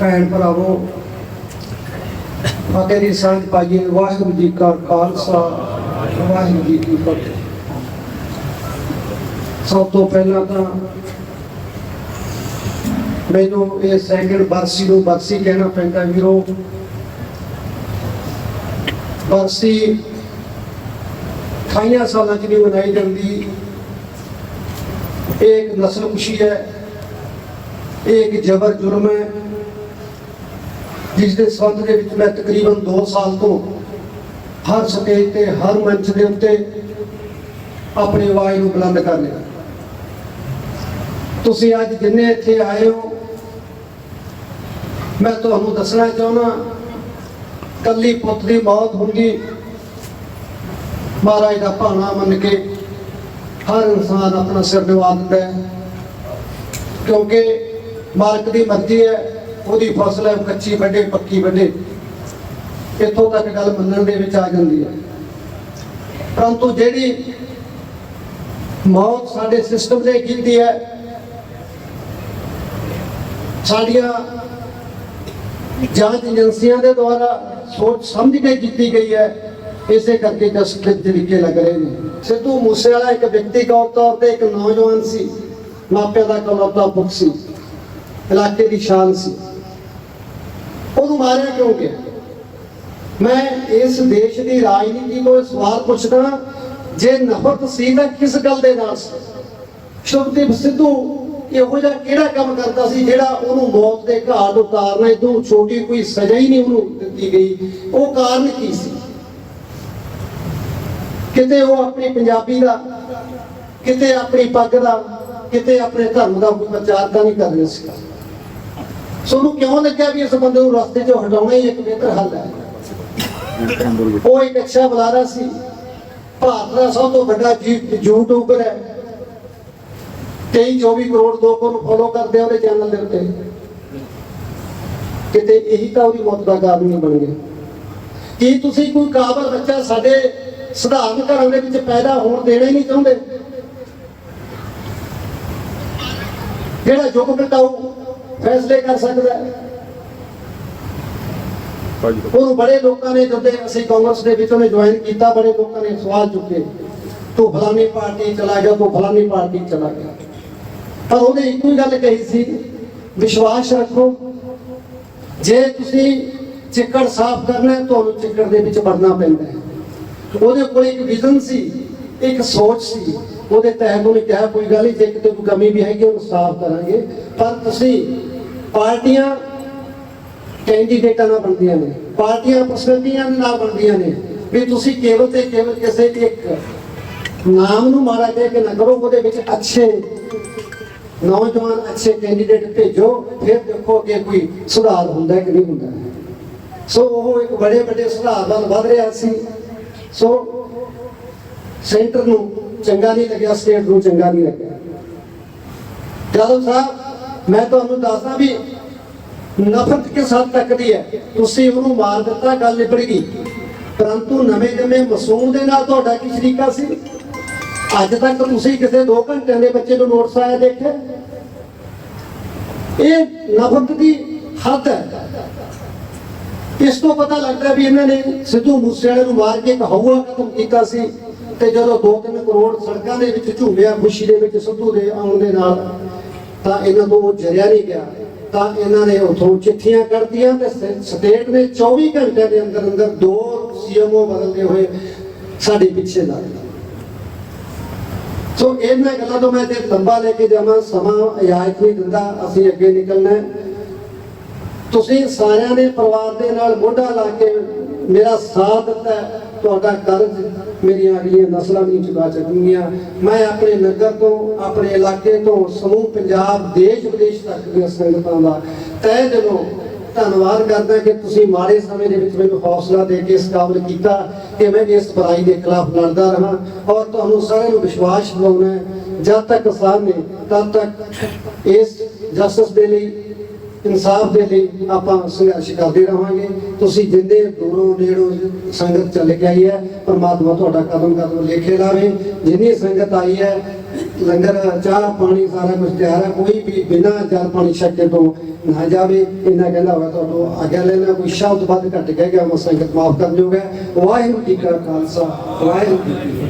ਭੈਣ ਭਰਾਵੋ, ਫਤਿਹ ਦੀ ਸੰਗ ਪਾਈਏ, ਵਾਹਿਗੁਰੂ ਜੀ ਕਾ ਖਾਲਸਾ, ਵਾਹਿਗੁਰੂ ਜੀ ਕੀ ਫਤਿਹ। ਸਭ ਤੋਂ ਪਹਿਲਾਂ ਤਾਂ ਮੈਨੂੰ ਇਹ ਸੈਕਿੰਡ ਬਰਸੀ ਨੂੰ ਬਰਸੀ ਕਹਿਣਾ ਪੈਂਦਾ ਵੀਰੋ। ਬਰਸੀ 28 ਸਾਲਾਂ ਚ ਨਹੀਂ ਮਨਾਈ ਜਾਂਦੀ। ਇਹ ਇੱਕ ਨਸਲ ਖੁਸ਼ੀ ਹੈ, ਇਹ ਇੱਕ ਜਬਰ ਜੁਰਮ ਹੈ। ਜਿਸ ਦੇ ਸੰਬੰਧ ਦੇ ਵਿੱਚ ਮੈਂ ਤਕਰੀਬਨ 2 ਸਾਲ ਤੋਂ ਹਰ ਸਟੇਜ ਤੇ, ਹਰ ਮੰਚ ਦੇ ਉੱਤੇ ਆਪਣੀ ਆਵਾਜ਼ ਨੂੰ ਬੁਲੰਦ ਕਰ ਲਿਆ ਤੁਸੀਂ ਅੱਜ ਜਿੰਨੇ ਇੱਥੇ ਆਏ ਹੋ, ਮੈਂ ਤੁਹਾਨੂੰ ਦੱਸਣਾ ਚਾਹੁੰਦਾ, ਕੱਲੀ ਪੁੱਤ ਦੀ ਮੌਤ ਹੁੰਦੀ, ਮਹਾਰਾਜ ਦਾ ਭਾਣਾ ਮੰਨ ਕੇ ਹਰ ਇਨਸਾਨ ਆਪਣਾ ਸਿਰ ਨਿਵਾ ਦਿੰਦਾ ਹੈ। ਕਿਉਂਕਿ ਮਾਲਕ ਦੀ ਮਰਜ਼ੀ ਹੈ ਉਹਦੀ ਫਸਲ ਹੈ ਕੱਚੀ ਵੱਡੇ ਪੱਕੀ ਵੱਡੇ ਇੱਥੋਂ ਤੱਕ ਗੱਲ ਮੰਨਣ ਦੇ ਵਿੱਚ ਆ ਜਾਂਦੀ ਹੈ। ਪਰੰਤੂ ਜਿਹੜੀ ਮੌਤ ਸਾਡੇ ਸਿਸਟਮ ਦੇ ਕੀਤੀ ਹੈ, ਸਾਡੀਆਂ ਜਾਂਚ ਏਜੰਸੀਆਂ ਦੇ ਦੁਆਰਾ ਸੋਚ ਸਮਝ ਕੇ ਕੀਤੀ ਗਈ ਹੈ, ਇਸੇ ਕਰਕੇ ਜਸਟਿਸ ਤਰੀਕੇ ਲੱਗ ਰਹੇ ਨੇ। ਸਿੱਧੂ ਮੂਸੇਵਾਲਾ ਇੱਕ ਵਿਅਕਤੀਗਤ ਤੌਰ ਤੇ ਇੱਕ ਨੌਜਵਾਨ ਸੀ, ਮਾਪਿਆਂ ਦਾ ਕਲੌਤਾ ਪੁੱਤ ਸੀ, ਇਲਾਕੇ ਦੀ ਸ਼ਾਨ ਸੀ। ਮਾਰਿਆ ਕਿਉਂ ਗਿਆ? ਮੈਂ ਇਸ ਦੇਸ਼ ਦੀ ਰਾਜਨੀਤੀ ਤੋਂ ਸਵਾਲ ਪੁੱਛਦਾ ਜੇ ਨਫ਼ਰਤ ਸੀ ਤਾਂ ਕਿਸ ਗੱਲ ਦੇ ਨਾਲ ਸੀ? ਸ਼ੁਭਦੀਪ ਸਿੱਧੂ ਇਹੋ ਜਿਹਾ ਕਿਹੜਾ ਕੰਮ ਕਰਦਾ ਸੀ ਜਿਹੜਾ ਉਹਨੂੰ ਮੌਤ ਦੇ ਘਾਟ ਉਤਾਰਨਾ ਇਦੋਂ ਛੋਟੀ ਕੋਈ ਸਜ਼ਾ ਹੀ ਨਹੀਂ ਉਹਨੂੰ ਦਿੱਤੀ ਗਈ? ਉਹ ਕਾਰਨ ਕੀ ਸੀ? ਕਿਤੇ ਉਹ ਆਪਣੀ ਪੰਜਾਬੀ ਦਾ, ਕਿਤੇ ਆਪਣੀ ਪੱਗ ਦਾ, ਕਿਤੇ ਆਪਣੇ ਧਰਮ ਦਾ ਕੋਈ ਪ੍ਰਚਾਰ ਤਾਂ ਨਹੀਂ ਕਰ ਰਿਹਾ ਸੀ ਸੋਨੂੰ ਕਿਉਂ ਲੱਗਿਆ ਵੀ ਇਸ ਬੰਦੇ ਨੂੰ ਰਸਤੇ 'ਚੋਂ ਹਟਾਉਣਾ ਹੀ ਇੱਕ ਬਿਹਤਰ ਹੱਲ ਹੈ? ਉਹ ਇੱਕ ਅੱਛਾ ਬੁਲਾਰਾ ਸੀ। ਭਾਰਤ ਦਾ ਸਭ ਤੋਂ ਵੱਡਾ ਯੂਟਿਊਬਰ ਹੈ। 23 24 ਕਰੋੜ ਲੋਕ ਉਹਨੂੰ ਫੋਲੋ ਕਰਦੇ ਆ ਉਹਦੇ ਚੈਨਲ ਦੇ ਉੱਤੇ। ਕਿਤੇ ਇਹੀ ਤਾਂ ਉਹਦੀ ਮੌਤ ਦਾ ਕਾਰਨ ਨਹੀਂ ਬਣ ਗਿਆ। ਕੀ ਤੁਸੀਂ ਕੋਈ ਕਾਬਲ ਬੱਚਾ ਸਾਡੇ ਸਧਾਰਨ ਘਰਾਂ ਦੇ ਵਿੱਚ ਪੈਦਾ ਹੋਣ ਦੇਣਾ ਹੀ ਨਹੀਂ ਚਾਹੁੰਦੇ? ਜਿਹੜਾ ਯੁੱਗ ਘਟਾਊ ਫੈਸਲੇ ਕਰ ਸਕਦਾ ਹੈ। ਉਹਨੂੰ ਬੜੇ ਲੋਕਾਂ ਨੇ ਜਦੋਂ ਅਸੀਂ ਕਾਂਗਰਸ ਦੇ ਵਿੱਚ ਉਹਨੇ ਜੁਆਇਨ ਕੀਤਾ ਬੜੇ ਲੋਕਾਂ ਨੇ ਸਵਾਲ ਚੁੱਕੇ। ਤੂੰ ਫਲਾਨੀ ਪਾਰਟੀ ਚਲਾ ਗਿਆ ਤੂੰ ਫਲਾਨੀ ਪਾਰਟੀ ਚਲਾ ਗਿਆ। ਪਰ ਉਹਨੇ ਇੱਕੋ ਹੀ ਗੱਲ ਕਹੀ ਸੀ ਵਿਸ਼ਵਾਸ ਰੱਖੋ। ਜੇ ਤੁਸੀਂ ਚਿੱਕੜ ਸਾਫ਼ ਕਰਨਾ ਹੈ ਤੁਹਾਨੂੰ ਚਿੱਕੜ ਦੇ ਵਿੱਚ ਵੜਨਾ ਪੈਂਦਾ ਹੈ। ਉਹਦੇ ਕੋਲ ਇੱਕ ਵਿਜ਼ਨ ਸੀ ਇੱਕ ਸੋਚ ਸੀ। ਉਹਦੇ ਤਹਿਤ ਉਹਨੇ ਕਿਹਾ ਕੋਈ ਗੱਲ ਨਹੀਂ ਜੇ ਕਿਤੇ ਕੋਈ ਕਮੀ ਵੀ ਹੈਗੀ ਉਹਨੂੰ ਸਾਫ਼ ਕਰਾਂਗੇ। ਪਰ ਤੁਸੀਂ ਪਾਰਟੀਆਂ ਕੈਂਡੀਡੇਟਾਂ ਨਾਲ ਬਣਦੀਆਂ ਨੇ, ਪਾਰਟੀਆਂ ਪਰਸਨੈਲਿਟੀਆਂ ਨਾਲ ਬਣਦੀਆਂ ਨੇ। ਵੀ ਤੁਸੀਂ ਕੇਵਲ ਤੇ ਕੇਵਲ ਕਿਸੇ ਇੱਕ ਨਾਮ ਨੂੰ ਮਾਰਾ ਕਹਿ ਕੇ ਨਾ ਕਰੋ, ਉਹਦੇ ਵਿੱਚ ਅੱਛੇ ਨੌਜਵਾਨ ਅੱਛੇ ਕੈਂਡੀਡੇਟ ਭੇਜੋ, ਫਿਰ ਦੇਖੋ ਕਿ ਕੋਈ ਸੁਧਾਰ ਹੁੰਦਾ ਕਿ ਨਹੀਂ ਹੁੰਦਾ। ਸੋ ਉਹ ਇੱਕ ਬੜੇ ਵੱਡੇ ਸੁਧਾਰ ਵੱਲ ਵਧ ਰਿਹਾ ਸੀ। ਸੋ ਸੈਂਟਰ ਨੂੰ ਚੰਗਾ ਨਹੀਂ ਲੱਗਿਆ, ਸਟੇਟ ਨੂੰ ਚੰਗਾ ਨਹੀਂ ਲੱਗਿਆ। ਜਾਦਵ ਸਾਹਿਬ ਮੈਂ ਤੁਹਾਨੂੰ ਦੱਸਦਾ ਵੀ ਨਫ਼ਰਤ ਕਿਸ ਹੱਦ ਤੱਕ ਦੀ ਹੈ? ਤੁਸੀਂ ਉਹਨੂੰ ਮਾਰ ਦਿੱਤਾ, ਗੱਲ ਨਿਬੜ ਗਈ। ਪਰੰਤੂ ਨਵੇਂ ਜੰਮੇ ਮਾਸੂਮ ਦੇ ਨਾਲ ਤੁਹਾਡਾ ਕੀ ਸ਼ਰੀਕਾ ਸੀ? ਅੱਜ ਤੱਕ ਤੁਸੀਂ ਕਿਸੇ 2 ਘੰਟਿਆਂ ਦੇ ਬੱਚੇ ਨੂੰ ਨੋਟਿਸ ਆਇਆ ਦੇਖਿਆ? ਇਹ ਨਫ਼ਰਤ ਦੀ ਹੱਦ ਹੈ। ਇਸ ਤੋਂ ਪਤਾ ਲੱਗਦਾ ਵੀ ਇਹਨਾਂ ਨੇ ਸਿੱਧੂ ਮੂਸੇਵਾਲੇ ਨੂੰ ਮਾਰ ਕੇ ਇੱਕ ਹਊਆ ਖਤਮ ਕੀਤਾ ਸੀ ਤੇ ਜਦੋਂ 2-3 ਕਰੋੜ ਸੜਕਾਂ ਦੇ ਵਿੱਚ ਝੂਮਿਆ ਖੁਸ਼ੀ ਦੇ ਵਿੱਚ ਸਿੱਧੂ ਦੇ ਆਉਣ ਦੇ ਨਾਲ ਤਾਂ ਇਹਨਾਂ ਤੋਂ ਉਹ ਜਰਿਆ ਨਹੀਂ ਗਿਆ। ਤਾਂ ਇਹਨਾਂ ਨੇ ਉਥੋਂ ਚਿੱਠੀਆਂ ਕਰਤੀਆਂ ਤੇ ਸਟੇਟ ਨੇ 24 ਘੰਟਿਆਂ ਦੇ ਅੰਦਰ ਅੰਦਰ ਦੋ ਸੀਐਮਓ ਬਦਲਦੇ ਹੋਏ ਸਾਡੇ ਪਿੱਛੇ ਲਾ ਦਿੱਤਾ। ਸੋ ਇਹਨਾਂ ਗੱਲਾਂ ਤੋਂ ਮੈਂ ਤੇ ਲੰਬਾ ਲੈ ਕੇ ਜਾਵਾਂ, ਸਮਾਂ ਇਜਾਜ਼ਤ ਨਹੀਂ ਦਿੰਦਾ, ਅਸੀਂ ਅੱਗੇ ਨਿਕਲਣਾ ਤੁਸੀਂ ਸਾਰਿਆਂ ਨੇ ਪਰਿਵਾਰ ਦੇ ਨਾਲ ਮੋਢਾ ਲਾ ਕੇ ਮੇਰਾ ਸਾਥ ਦਿੱਤਾ ਤੁਹਾਡਾ ਕਰਜ਼ ਮੇਰੀਆਂ ਅਗਲੀਆਂ ਨਸਲਾਂ ਨਹੀਂ ਚੁਕਾ ਸਕਣਗੀਆਂ। ਮੈਂ ਆਪਣੇ ਨਗਰ ਤੋਂ, ਆਪਣੇ ਇਲਾਕੇ ਤੋਂ, ਸਮੂਹ ਪੰਜਾਬ, ਦੇਸ਼ ਵਿਦੇਸ਼ ਤੱਕ ਦੀਆਂ ਸੰਗਤਾਂ ਦਾ ਤਹਿ ਦਿਲੋਂ ਧੰਨਵਾਦ ਕਰਦਾ ਕਿ ਤੁਸੀਂ ਮਾੜੇ ਸਮੇਂ ਦੇ ਵਿੱਚ ਮੈਨੂੰ ਹੌਸਲਾ ਦੇ ਕੇ ਇਸ ਕਾਬਲ ਕੀਤਾ ਕਿ ਮੈਂ ਇਸ ਬੁਰਾਈ ਦੇ ਖਿਲਾਫ ਲੜਦਾ ਰਹਾਂ ਔਰ ਤੁਹਾਨੂੰ ਸਾਰਿਆਂ ਨੂੰ ਵਿਸ਼ਵਾਸ ਦਿਵਾਉਣਾ ਜਦ ਤੱਕ ਕਿਸਾਨ ਨੇ, ਤਦ ਤੱਕ ਇਸ ਜਸਟਿਸ ਦੇ ਲਈ ਇਨਸਾਫ ਦੇ ਲਈ ਆਪਾਂ ਸੰਘਰਸ਼ ਕਰਦੇ ਰਹਾਂਗੇ। ਤੁਸੀਂ ਜਿੰਦੇ ਦੂਰੋਂ ਨੇੜੋਂ ਸੰਗਤ ਚੱਲ ਕੇ ਆਈ ਹੈ, ਪਰਮਾਤਮਾ ਤੁਹਾਡਾ ਕਦਮ ਕਦਮ ਲੇਖੇ ਲਾਵੇ। ਜਿੰਨੀ ਸੰਗਤ ਆਈ ਹੈ, ਲੰਗਰ, ਚਾਹ, ਪਾਣੀ, ਸਾਰਾ ਕੁਝ ਤਿਆਰ ਹੈ। ਕੋਈ ਵੀ ਬਿਨਾਂ ਜਲ ਪਾਣੀ ਛੱਕੇ ਤੋਂ ਨਾ ਜਾਵੇ। ਇਹਨਾਂ ਕਹਿੰਦਾ ਹੋਇਆ ਤੁਹਾਨੂੰ ਆਗਿਆ ਲੈਣਾ। ਕੋਈ ਸ਼ਬਦ ਵੱਧ ਘੱਟ ਕਹਿ ਗਿਆ ਮੈਂ ਸੰਗਤ ਮਾਫ ਕਰ ਲਿਓਗਾ ਵਾਹਿਗੁਰੂ ਜੀ ਕਾ ਖਾਲਸਾ, ਵਾਹਿਗੁਰੂ ਜੀ